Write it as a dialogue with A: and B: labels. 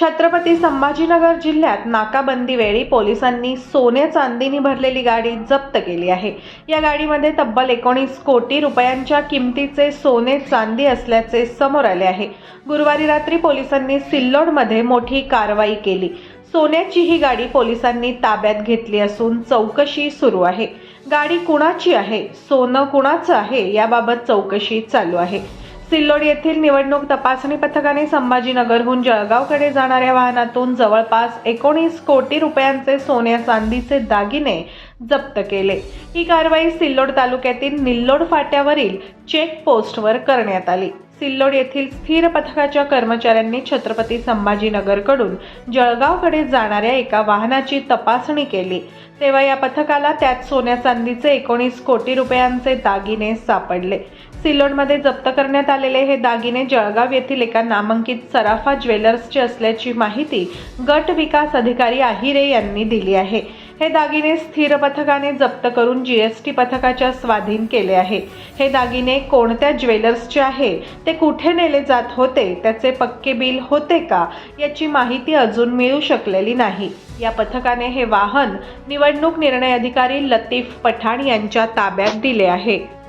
A: छत्रपती संभाजीनगर जिल्ह्यात नाकाबंदीवेळी पोलिसांनी सोने चांदीनी भरलेली गाडी जप्त केली आहे. या गाडीमध्ये तब्बल एकोणीस कोटी रुपयांच्या किमतीचे सोने चांदी असल्याचे समोर आले आहे. गुरुवारी रात्री पोलिसांनी सिल्लोडमध्ये मोठी कारवाई केली. सोन्याची ही गाडी पोलिसांनी ताब्यात घेतली असून चौकशी सुरू आहे. गाडी कुणाची आहे? सोनं कुणाचं आहे? याबाबत चौकशी चालू आहे. सिल्लोड येथील निवडणूक तपासणी पथकाने संभाजीनगरहून जळगावकडे जाणाऱ्या वाहनातून जवळपास एकोणीस कोटी रुपयांचे सोन्या चांदीचे दागिने जप्त केले. ही कारवाई सिल्लोड तालुक्यातील निल्लोड फाट्यावरील चेक पोस्टवर करण्यात आली. सिल्लोड येथील स्थिर पथकाच्या कर्मचाऱ्यांनी छत्रपती संभाजीनगरकडून जळगावकडे जाणाऱ्या एका वाहनाची तपासणी केली. तेव्हा या पथकाला त्यात सोन्या चांदीचे एकोणीस कोटी रुपयांचे दागिने सापडले. सिल्लोडमध्ये जप्त करण्यात आलेले हे दागिने जळगाव येथील एका नामांकित सराफा ज्वेलर्सचे असल्याची माहिती गट विकास अधिकारी आहिरे यांनी दिली आहे. हे दागिने स्थिर पथकाने जप्त करून जी एस टी पथकाच्या स्वाधीन केले आहे. हे दागिने कोणत्या ज्वेलर्सचे आहे? ते कुठे नेले जात होते? त्याचे पक्के बिल होते का? याची माहिती अजून मिळू शकलेली नाही. या पथकाने हे वाहन निवडणूक निर्णय अधिकारी लतीफ पठाण यांच्या ताब्यात दिले आहे.